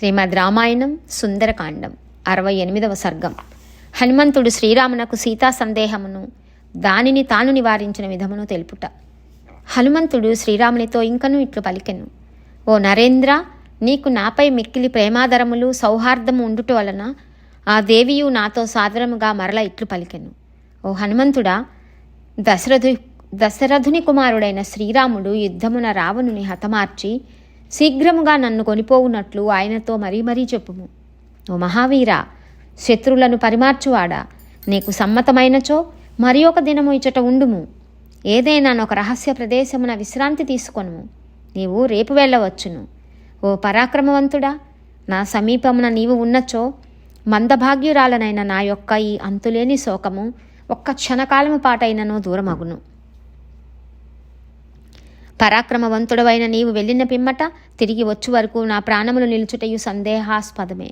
శ్రీమద్ రామాయణం సుందరకాండం అరవై ఎనిమిదవ సర్గం. హనుమంతుడు శ్రీరామునకు సీతా సందేహమును దానిని తాను నివారించిన విధమును తెలుపుట. హనుమంతుడు శ్రీరామునితో ఇంకనూ ఇట్లు పలికెను. ఓ నరేంద్ర నీకు నాపై మిక్కిలి ప్రేమాదరములు సౌహార్దము ఉండుట వలన ఆ దేవియు నాతో సాదరముగా మరల ఇట్లు పలికెను. ఓ హనుమంతుడా దశరథు దశరథుని కుమారుడైన శ్రీరాముడు యుద్ధమున రావణుని హతమార్చి శీఘ్రముగా నన్ను కొనిపోవునట్లు ఆయనతో మరీ మరీ చెప్పుము. ఓ మహావీర శత్రువులను పరిమార్చువాడా? నీకు సమ్మతమైనచో మరి ఒక దినము ఇచ్చట ఉండుము. ఏదైనా ఒక రహస్య ప్రదేశమున విశ్రాంతి తీసుకొనుము. నీవు రేపు వెళ్ళవచ్చును. ఓ పరాక్రమవంతుడా నా సమీపమున నీవు ఉన్నచో మందభాగ్యురాలనైన నా యొక్క ఈ అంతులేని శోకము ఒక్క క్షణకాలము పాటైనను దూరమగును. పరాక్రమవంతుడవైన నీవు వెళ్ళిన పిమ్మట తిరిగి వచ్చు వరకు నా ప్రాణములు నిలుచుటయు సందేహాస్పదమే.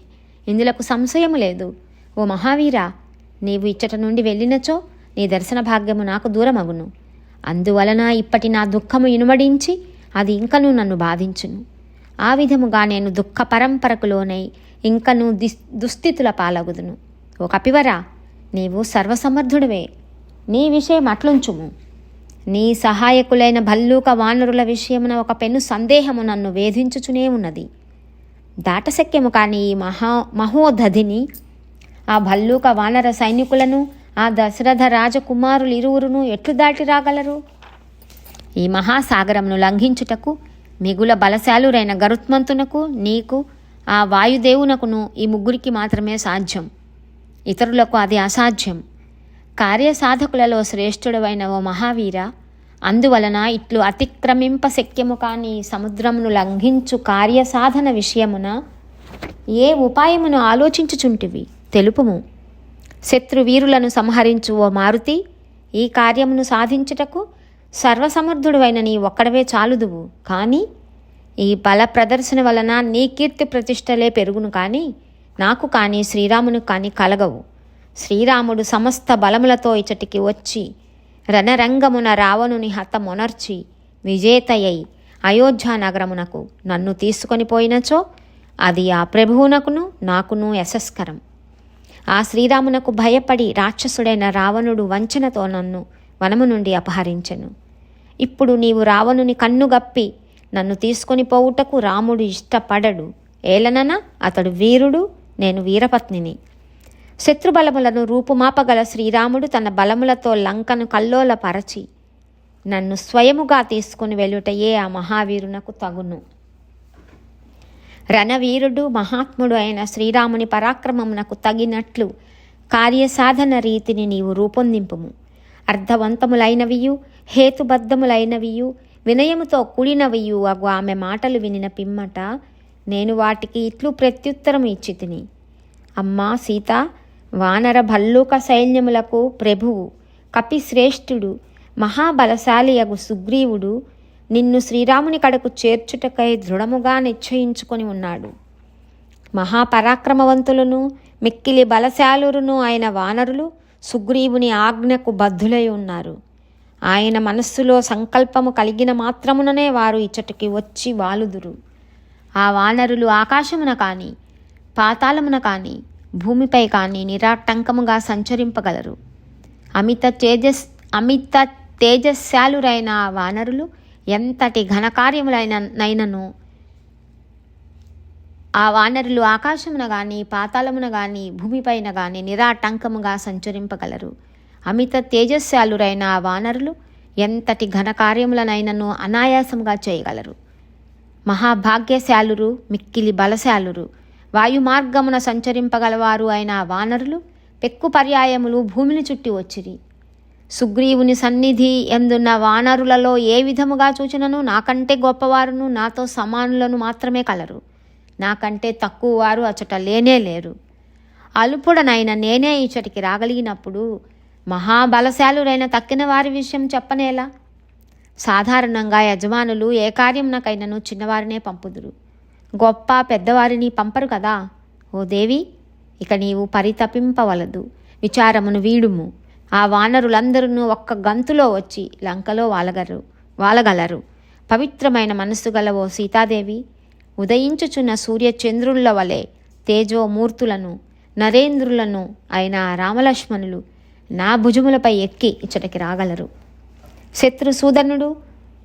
ఇందులకు సంశయము లేదు. ఓ మహావీరా నీవు ఇచ్చట నుండి వెళ్ళినచో నీ దర్శన భాగ్యము నాకు దూరమగును. అందువలన ఇప్పటి నా దుఃఖము ఇనుమడించి అది ఇంకనూ నన్ను బాధించును. ఆ విధముగా నేను దుఃఖ పరంపరకు లోనై ఇంకనూ దిస్ దుస్థితుల పాలగుదును. ఓ కపివరా నీవు సర్వసమర్థుడివే. నీ విషయం అట్లుంచుము. నీ సహాయకులైన భల్లూక వానరుల విషయమున ఒక పెను సందేహము నన్ను వేధించుచునే ఉన్నది. దాటశక్యము కాని ఈ మహా మహోదధిని ఆ భల్లూక వానర సైనికులను ఆ దశరథ రాజకుమారులు ఇరువురును ఎట్లు దాటి రాగలరు? ఈ మహాసాగరమును లంఘించుటకు మిగుల బలశాలురైన గరుత్మంతునకు నీకు ఆ వాయుదేవునకును ఈ ముగ్గురికి మాత్రమే సాధ్యం. ఇతరులకు అది అసాధ్యం. కార్యసాధకులలో శ్రేష్ఠుడవైన ఓ మహావీర అందువలన ఇట్లు అతిక్రమింప శక్యము కాని సముద్రమును లంఘించు కార్యసాధన విషయమున ఏ ఉపాయమును ఆలోచించుచుంటివి? తెలుపుము. శత్రువీరులను సంహరించు ఓ మారుతి ఈ కార్యమును సాధించుటకు సర్వసమర్థుడువైన నీ ఒక్కడవే చాలుదువు. కానీ ఈ బల ప్రదర్శన వలన నీ కీర్తి ప్రతిష్టలే పెరుగును కానీ నాకు కానీ శ్రీరామును కానీ కలగవు. శ్రీరాముడు సమస్త బలములతో ఇచటికి వచ్చి రణరంగమున రావణుని హతమొనర్చి విజేతయై అయోధ్య నగరమునకు నన్ను తీసుకొని పోయినచో అది ఆ ప్రభువునకును నాకును యశస్కరం. ఆ శ్రీరామునకు భయపడి రాక్షసుడైన రావణుడు వంచనతో నన్ను వనము నుండి అపహరించెను. ఇప్పుడు నీవు రావణుని కన్నుగప్పి నన్ను తీసుకొని పోవుటకు రాముడు ఇష్టపడడు. ఏలనన? అతడు వీరుడు నేను వీరపత్నిని. శత్రుబలములను రూపుమాపగల శ్రీరాముడు తన బలములతో లంకను కల్లోలపరచి నన్ను స్వయముగా తీసుకుని వెళ్ళుటయే ఆ మహావీరునకు తగును. రణవీరుడు మహాత్ముడు అయిన శ్రీరాముని పరాక్రమమునకు తగినట్లు కార్యసాధన రీతిని నీవు రూపొందింపుము. అర్థవంతములైనవియు హేతుబద్ధములైనవియు వినయముతో కూడినవియు అగు ఆమె మాటలు వినిన పిమ్మట నేను వాటికి ఇట్లు ప్రత్యుత్తరం ఇచ్చి తిని అమ్మా సీత వానర భల్లూక సైన్యములకు ప్రభువు కపిశ్రేష్ఠుడు మహాబలశాలి అగు సుగ్రీవుడు నిన్ను శ్రీరాముని కడకు చేర్చుటకై దృఢముగా నిశ్చయించుకొని ఉన్నాడు. మహాపరాక్రమవంతులను మిక్కిలి బలశాలురును అయిన వానరులు సుగ్రీవుని ఆజ్ఞకు బద్ధులై ఉన్నారు. ఆయన మనస్సులో సంకల్పము కలిగిన మాత్రముననే వారు ఇచ్చటికి వచ్చి వాలుదురు. ఆ వానరులు ఆకాశమున కానీ పాతాళమున కానీ భూమిపై కానీ నిరాటంకముగా సంచరింపగలరు. అమిత తేజస్ అమిత తేజస్శాలురైన వానరులు ఎంతటి ఘనకార్యములైన నైనను? ఆ వానరులు ఆకాశమున గాని పాతాళమున గాని భూమిపైన గాని నిరాటంకముగా సంచరింపగలరు. అమిత తేజస్శాలురైన ఆ వానరులు ఎంతటి ఘనకార్యములనైనను అనాయాసముగా చేయగలరు? మహాభాగ్యశాలురు మిక్కిలి బలశాలురు వాయుమార్గమున సంచరింపగలవారు అయిన వానరులు పెక్కు పర్యాయములు భూమిని చుట్టి వచ్చిరి. సుగ్రీవుని సన్నిధి ఎందున్న వానరులలో ఏ విధముగా చూచినను? నాకంటే గొప్పవారును నాతో సమానులను మాత్రమే కలరు. నాకంటే తక్కువ వారు అచట లేనే లేరు. అలుపుడనైన నేనే ఇచ్చటికి రాగలిగినప్పుడు మహాబలశాలురైన తక్కిన వారి విషయం చెప్పనేలా? సాధారణంగా యజమానులు ఏ కార్యంనకైనను చిన్నవారినే పంపుదురు. గొప్ప పెద్దవారిని పంపరు కదా. ఓ దేవి ఇక నీవు పరితపింపవలదు. విచారమును వీడుము. ఆ వానరులందరూ ఒక్క గంతులో వచ్చి లంకలో వాలగరు వాలగలరు. పవిత్రమైన మనస్సు గల ఓ సీతాదేవి ఉదయించుచున్న సూర్యచంద్రుల వలె తేజోమూర్తులను నరేంద్రులను అయిన రామలక్ష్మణులు నా భుజములపై ఎక్కి ఇచ్చటికి రాగలరు. శత్రు సూదనుడు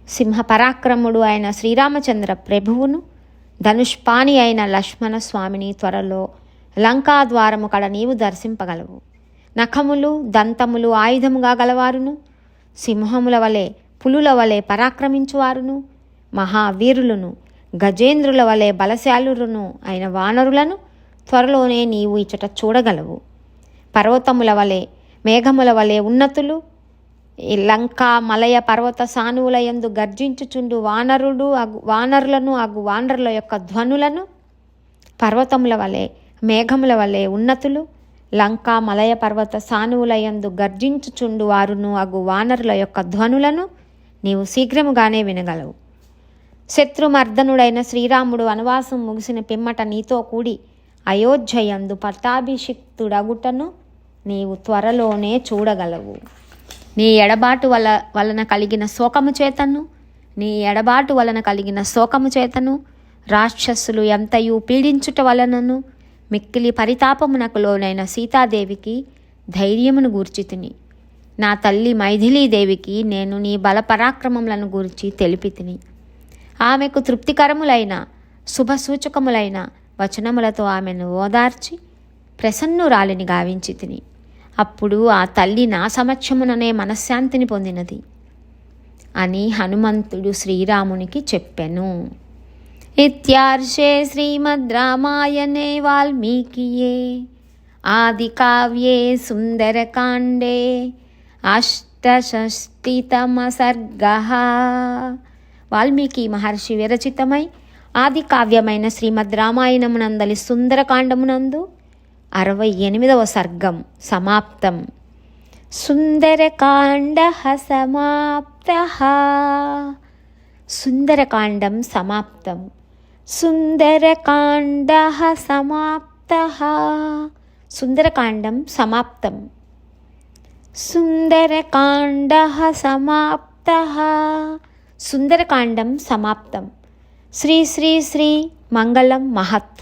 సింహ పరాక్రముడు అయిన శ్రీరామచంద్ర ప్రభువును ధనుష్పాణి అయిన లక్ష్మణ స్వామిని త్వరలో లంకా ద్వారము కడ నీవు దర్శింపగలవు. నఖములు దంతములు ఆయుధముగా గలవారును సింహముల వలె పులుల వలె పరాక్రమించువారును మహావీరులను గజేంద్రుల వలె బలశాలురును అయిన వానరులను త్వరలోనే నీవు ఇచ్చట చూడగలవు. పర్వతముల వలె మేఘముల వలె ఉన్నతులు లంకా మలయ పర్వత సానువులయందు గర్జించుచుండు వానరుడు అగు వానరులను అగు వానరుల యొక్క ధ్వనులను పర్వతముల వలె మేఘముల వలె ఉన్నతులు లంకా మలయ పర్వత సానువులయందు గర్జించుచుండు వారును అగు వానరుల యొక్క ధ్వనులను నీవు శీఘ్రముగానే వినగలవు. శత్రుమర్దనుడైన శ్రీరాముడు వనవాసం ముగిసిన పిమ్మట నీతో కూడి అయోధ్య యందు పట్టాభిషిక్తుడగుటను నీవు త్వరలోనే చూడగలవు. నీ ఎడబాటు వల వలన కలిగిన శోకము చేతను నీ ఎడబాటు వలన కలిగిన శోకము చేతను రాక్షసులు ఎంతయు పీడించుట వలనను మిక్కిలి పరితాపమునకు లోనైన సీతాదేవికి ధైర్యమును గూర్చితిని నా తల్లి మైథిలీదేవికి నేను నీ బల పరాక్రమములను గూర్చి తెలిపితిని ఆమెకు తృప్తికరములైన శుభసూచకములైన వచనములతో ఆమెను ఓదార్చి ప్రసన్నురాలిని గావించి తిని. అప్పుడు ఆ తల్లి నా సమక్షముననే మనశ్శాంతిని పొందినది అని హనుమంతుడు శ్రీరామునికి చెప్పెను. ఇత్యార్షే శ్రీమద్ రామాయణే వాల్మీకియే ఆది కావ్యే సుందరకాండే అష్టషష్టితమ సర్గ వాల్మీకి మహర్షి విరచితమై ఆది కావ్యమైన శ్రీమద్ రామాయణమునందలి సుందరకాండమునందు అరవై ఎనిమిదవ సర్గం సమాప్తం సుందరకాండ సమాప్త సుందరకాండం సమాప్తం సుందరకాండ సమాప్త సుందరకాండం సమాప్తం సుందరకాండ సమాప్త సుందరకాండం సమాప్తం శ్రీ శ్రీ శ్రీ మంగళం మహత్